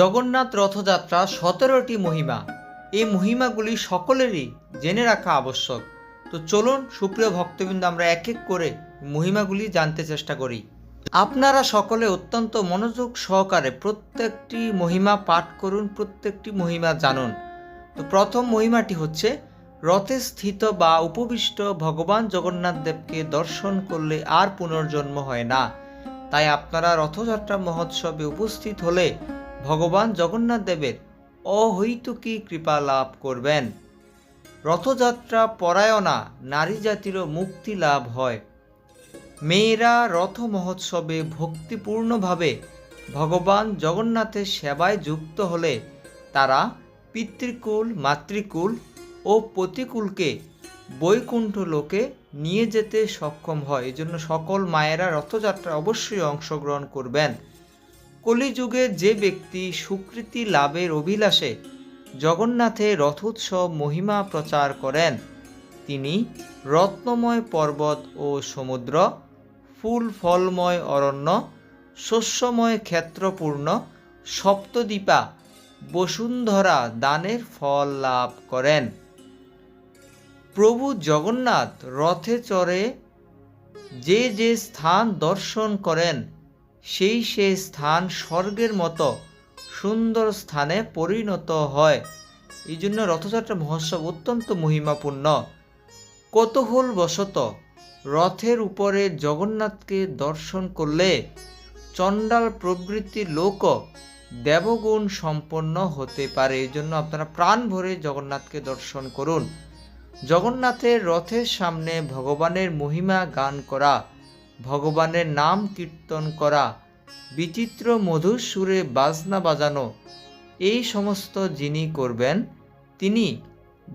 জগন্নাথ রথযাত্রা সতেরোটি মহিমা। এই মহিমাগুলি সকলেরই জেনে রাখা আবশ্যক। তো চলুন, সুপ্রিয় ভক্তবৃন্দ, আমরা এক এক করে মহিমাগুলি জানতে চেষ্টা করি। আপনারা সকলে অত্যন্ত মনোযোগ সহকারে প্রত্যেকটি মহিমা পাঠ করুন, প্রত্যেকটি মহিমা জানুন। তো প্রথম মহিমাটি হচ্ছে, রথে স্থিত বা উপবিষ্ট ভগবান জগন্নাথ দেবকে দর্শন করলে আর পুনর্জন্ম হয় না। তাই আপনারা রথযাত্রা মহোৎসবে উপস্থিত হলে ভগবান জগন্নাথ দেবের অহৈতুকী কৃপা লাভ করবেন। রথযাত্রা পরায়ণা নারী জাতিরও মুক্তি লাভ হয়। মেয়েরা রথ মহোৎসবে ভক্তিপূর্ণভাবে ভগবান জগন্নাথের সেবায় যুক্ত হলে তারা পিতৃকুল, মাতৃকুল ও প্রতিকুলকে বৈকুণ্ঠ লোকে নিয়ে যেতে সক্ষম হয়। এজন্য সকল মায়েরা রথযাত্রা অবশ্যই অংশগ্রহণ করবেন। কলিযুগে যে ব্যক্তি সুকৃতি লাভের অভিলাষে জগন্নাথে রথোৎসব মহিমা প্রচার করেন, তিনি রত্নময় পর্বত ও সমুদ্র, ফুল ফলময় অরণ্য, শস্যময় ক্ষেত্রপূর্ণ, সপ্তদ্বীপা, বসুন্ধরা দানের ফল লাভ করেন। প্রভু জগন্নাথ রথে চড়ে যে যে স্থান দর্শন করেন সেই সেই স্থান স্বর্গের মতো সুন্দর স্থানে পরিণত হয়। এই জন্য রথযাত্রা মহোৎসব অত্যন্ত মহিমাপূর্ণ। কৌতূহল বশত রথের উপরে জগন্নাথকে দর্শন করলে চণ্ডাল প্রভৃতি লোক দেবগুণ সম্পন্ন হতে পারে। এই জন্য আপনারা প্রাণ ভরে জগন্নাথকে দর্শন করুন। জগন্নাথের রথের সামনে ভগবানের মহিমা গান করা ভগবানের নাম কীর্তন করা, বিচিত্র মধুর সুরে বাজনা বাজানো, এই সমস্ত যিনি করবেন, তিনি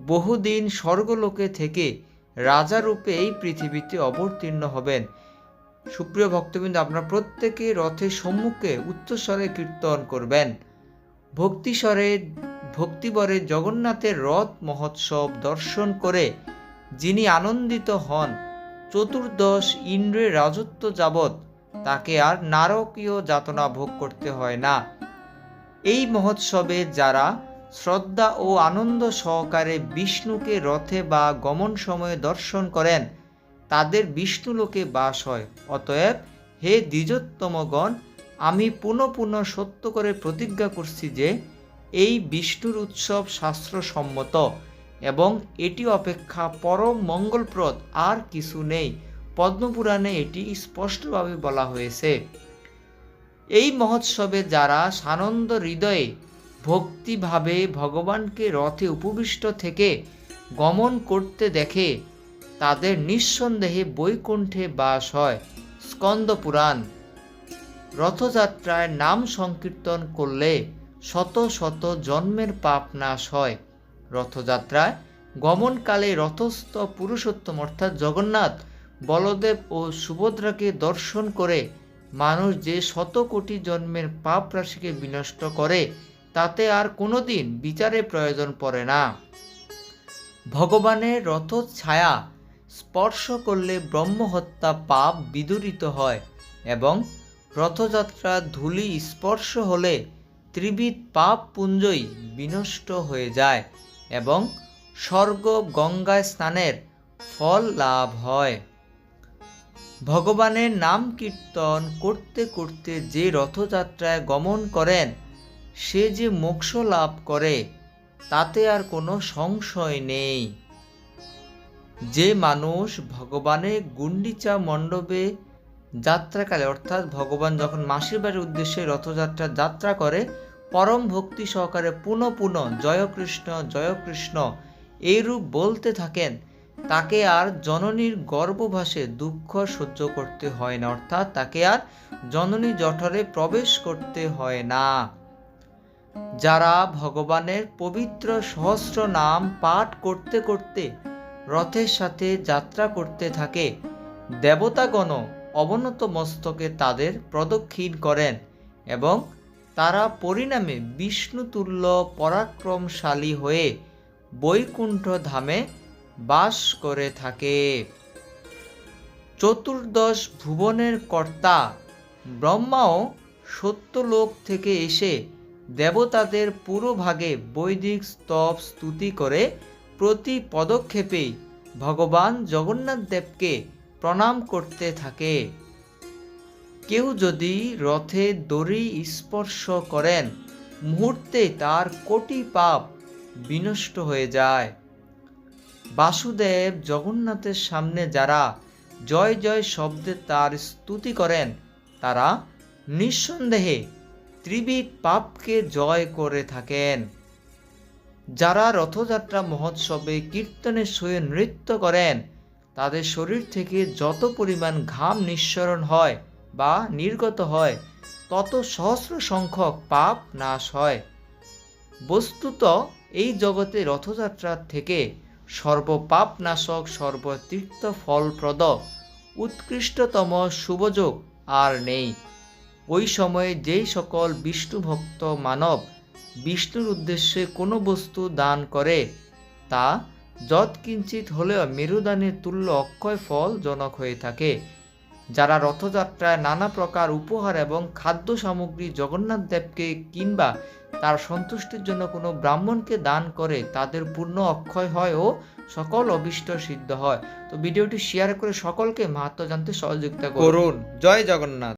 বহুদিন স্বর্গলোকে থেকে রাজারূপে এই পৃথিবীতে অবতীর্ণ হবেন। সুপ্রিয় ভক্তবৃন্দ, আপনার প্রত্যেকে রথের সম্মুখে উচ্চস্বরে কীর্তন করবেন। ভক্তিস্বরে, ভক্তিবরে জগন্নাথের রথ মহোৎসব দর্শন করে যিনি আনন্দিত হন চতুর্দশ ইন্দ্রের রাজত্ব যাবৎ তাকে আর নারকীয় যাতনা ভোগ করতে হয় না। এই মহোৎসবে যারা শ্রদ্ধা ও আনন্দ সহকারে বিষ্ণুকে রথে বা গমন সময়ে দর্শন করেন, তাদের বিষ্ণুলোকে বাস হয়। অতএব, হে দ্বিজোত্তমগণ, আমি পুনঃ পুনঃ সত্য করে প্রতিজ্ঞা করছি যে, এই বিষ্ণুর উৎসব শাস্ত্রসম্মত। এবং এটি অপেক্ষা পরম মঙ্গলপ্রদ, আর কিছু নেই। পদ্মপুরাণে এটি স্পষ্টভাবে বলা হয়েছে। এই মহোৎসবে যারা সানন্দ হৃদয়ে ভক্তিভাবে ভগবানকে রথে উপবিষ্ট থেকে গমন করতে দেখে, তাদের নিঃসন্দেহে বৈকুণ্ঠে বাস হয় স্কন্দ পুরাণ রথযাত্রায় নাম সংকীর্তন করলে শত শত জন্মের পাপ নাশ হয়। রথযাত্রায়। গমনকালে রথস্থ পুরুষোত্তম অর্থাৎ জগন্নাথ বলদেব ও সুভদ্রাকে দর্শন করে মানুষ যে শত কোটি জন্মের পাপ রাশিকে বিনষ্ট করে, তাতে আর কোনোদিন বিচারে প্রয়োজন পড়ে না। ভগবানের রথ ছায়া স্পর্শ করলে ব্রহ্মহত্যা পাপ বিদূরিত হয় এবং রথযাত্রা ধূলি স্পর্শ হলে ত্রিবিধ পাপ পুঞ্জই বিনষ্ট হয়ে যায়। এবং স্বর্গ গঙ্গায় স্নানের ফল লাভ হয়। ভগবানের নাম কীর্তন করতে করতে যে রথযাত্রায় গমন করেন, সে যে মোক্ষ লাভ করে, তাতে আর কোনো সংশয় নেই। যে মানুষ ভগবানের গুন্ডিচা মণ্ডপে যাত্রাকালে, অর্থাৎ ভগবান যখন মাসির বাড়ির উদ্দেশ্যে রথযাত্রা যাত্রা করে পরম ভক্তি সহকারে পুনঃ পুনঃ জয় কৃষ্ণ জয় কৃষ্ণ এইরূপ বলতে থাকেন, তাকে আর জননীর গর্ভভাসে দুঃখ সহ্য করতে হয় না, অর্থাৎ তাকে আর জননী জঠরে প্রবেশ করতে হয় না। যারা ভগবানের পবিত্র সহস্র নাম পাঠ করতে করতে রথের সাথে যাত্রা করতে থাকে দেবতাগণ অবনত মস্তকে তাদের প্রদক্ষিণ করেন এবং তারা পরিণামে বিষ্ণুতুল্য, পরাক্রমশালী হয়ে বৈকুণ্ঠ ধামে বাস করে থাকে। চতুর্দশ ভুবনের কর্তা ব্রহ্মাও সত্যলোক থেকে এসে দেবতাদের পুরো ভাগে বৈদিক স্তব স্তুতি করে প্রতি পদক্ষেপেই ভগবান জগন্নাথ দেবকে প্রণাম করতে থাকে। কেউ যদি রথে দড়ি স্পর্শ করেন, মুহূর্তে তার কোটি পাপ বিনষ্ট হয়ে যায়। বাসুদেব জগন্নাথের সামনে যারা জয় জয় শব্দে তার স্তুতি করেন, তারা নিঃসন্দেহে ত্রিবিধ পাপকে জয় করে থাকেন। যারা রথযাত্রা মহোৎসবে কীর্তনের সহিত নৃত্য করেন, তাদের শরীর থেকে যত পরিমাণ ঘাম নিঃসরণ হয় বা নির্গত হয়, তত সহস্র সংখ্যক পাপ নাশ হয়। বস্তুত এই জগতে রথযাত্রার থেকে সর্বপাপ নাশক সর্বতীর্থ ফলপ্রদ, উৎকৃষ্টতম শুভযোগ আর নেই। ওই সময়ে যেই সকল বিষ্ণুভক্ত মানব বিষ্ণুর উদ্দেশ্যে কোনো বস্তু দান করে, তা যৎকিঞ্চিত হলেও মেরুদানের তুল্য অক্ষয় ফল জনক হয়ে থাকে। যারা রথযাত্রায় নানা প্রকার উপহার এবং খাদ্য সামগ্রী জগন্নাথ দেবকে কিংবা তার সন্তুষ্টির জন্য কোনো ব্রাহ্মণকে দান করে তাদের পূর্ণ অক্ষয় হয় ও সকল অভিষ্ট সিদ্ধ হয়। তো ভিডিওটি শেয়ার করে সকলকে মাহাত্ম জানতে সহযোগিতা করুন। জয় জগন্নাথ।